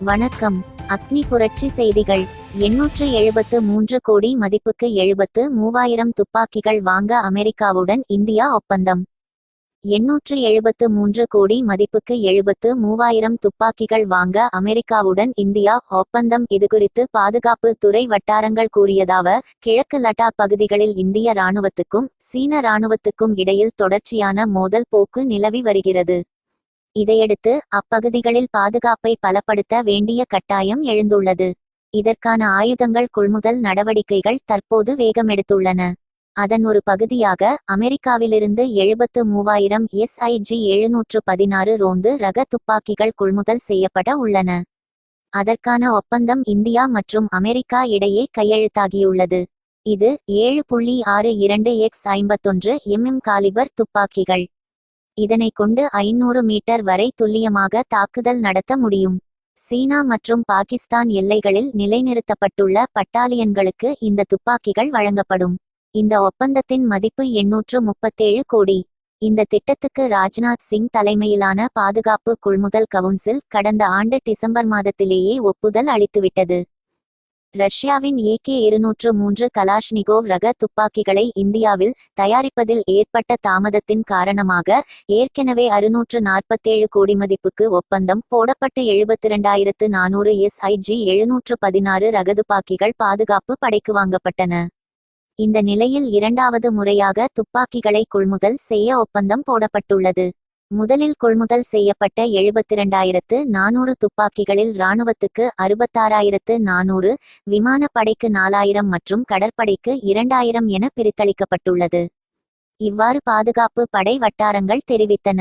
வணக்கம். அக்னி புரட்சி செய்திகள். எண்ணூற்று எழுபத்து மூன்று கோடி மதிப்புக்கு எழுபத்து மூவாயிரம் துப்பாக்கிகள் வாங்க அமெரிக்காவுடன் இந்தியா ஒப்பந்தம். எண்ணூற்று எழுபத்து மூன்று கோடி மதிப்புக்கு எழுபத்து மூவாயிரம் துப்பாக்கிகள் வாங்க அமெரிக்காவுடன் இந்தியா ஒப்பந்தம். இதுகுறித்து பாதுகாப்பு துறை வட்டாரங்கள் கூறியதாவ கிழக்கு லடாக் பகுதிகளில் இந்திய ராணுவத்துக்கும் சீன ராணுவத்துக்கும் இடையில் தொடர்ச்சியான மோதல் போக்கு நிலவி வருகிறது. இதையடுத்து அப்பகுதிகளில் பாதுகாப்பை பலப்படுத்த வேண்டிய கட்டாயம் எழுந்துள்ளது. இதற்கான ஆயுதங்கள் கொள்முதல் நடவடிக்கைகள் தற்போது வேகமெடுத்துள்ளன. அதன் ஒரு பகுதியாக அமெரிக்காவிலிருந்து எழுபத்து மூவாயிரம் எஸ்ஐஜி எழுநூற்று பதினாறு ரோந்து ரக துப்பாக்கிகள் கொள்முதல் செய்யப்பட உள்ளன. அதற்கான ஒப்பந்தம் இந்தியா மற்றும் அமெரிக்கா இடையே கையெழுத்தாகியுள்ளது. இது ஏழு புள்ளி ஆறு இரண்டு எக்ஸ் ஐம்பத்தொன்று எம்எம் காலிபர் துப்பாக்கிகள். இதனை கொண்டு ஐநூறு மீட்டர் வரை துல்லியமாக தாக்குதல் நடத்த முடியும். சீனா மற்றும் பாகிஸ்தான் எல்லைகளில் நிலைநிறுத்தப்பட்டுள்ள பட்டாலியன்களுக்கு இந்த துப்பாக்கிகள் வழங்கப்படும். இந்த ஒப்பந்தத்தின் மதிப்பு எண்ணூற்று முப்பத்தேழு கோடி. இந்த திட்டத்துக்கு ராஜ்நாத் சிங் தலைமையிலான பாதுகாப்பு கொள்முதல் கவுன்சில் கடந்த ஆண்டு டிசம்பர் மாதத்திலேயே ஒப்புதல் அளித்துவிட்டது. ரஷ்யாவின் ஏகே இருநூற்று மூன்று கலாஷ்னிகோவ் ரக துப்பாக்கிகளை இந்தியாவில் தயாரிப்பதில் ஏற்பட்ட தாமதத்தின் காரணமாக ஏற்கனவே அறுநூற்று நாற்பத்தேழு கோடி மதிப்புக்கு ஒப்பந்தம் போடப்பட்டு எழுபத்திரண்டாயிரத்து நானூறு எஸ்ஐஜி எழுநூற்று பதினாறு ரக துப்பாக்கிகள் பாதுகாப்பு படைக்கு வாங்கப்பட்டன. இந்த நிலையில் இரண்டாவது முறையாக துப்பாக்கிகளை கொள்முதல் செய்ய ஒப்பந்தம் போடப்பட்டுள்ளது. முதலில் கொள்முதல் செய்யப்பட்ட எழுபத்திரண்டாயிரத்து நானூறு துப்பாக்கிகளில் இராணுவத்துக்கு அறுபத்தாறாயிரத்து நானூறு விமானப்படைக்கு நாலாயிரம் மற்றும் கடற்படைக்கு இரண்டாயிரம் என பிரித்தளிக்கப்பட்டுள்ளது. இவ்வாறு பாதுகாப்பு படை வட்டாரங்கள் தெரிவித்தன.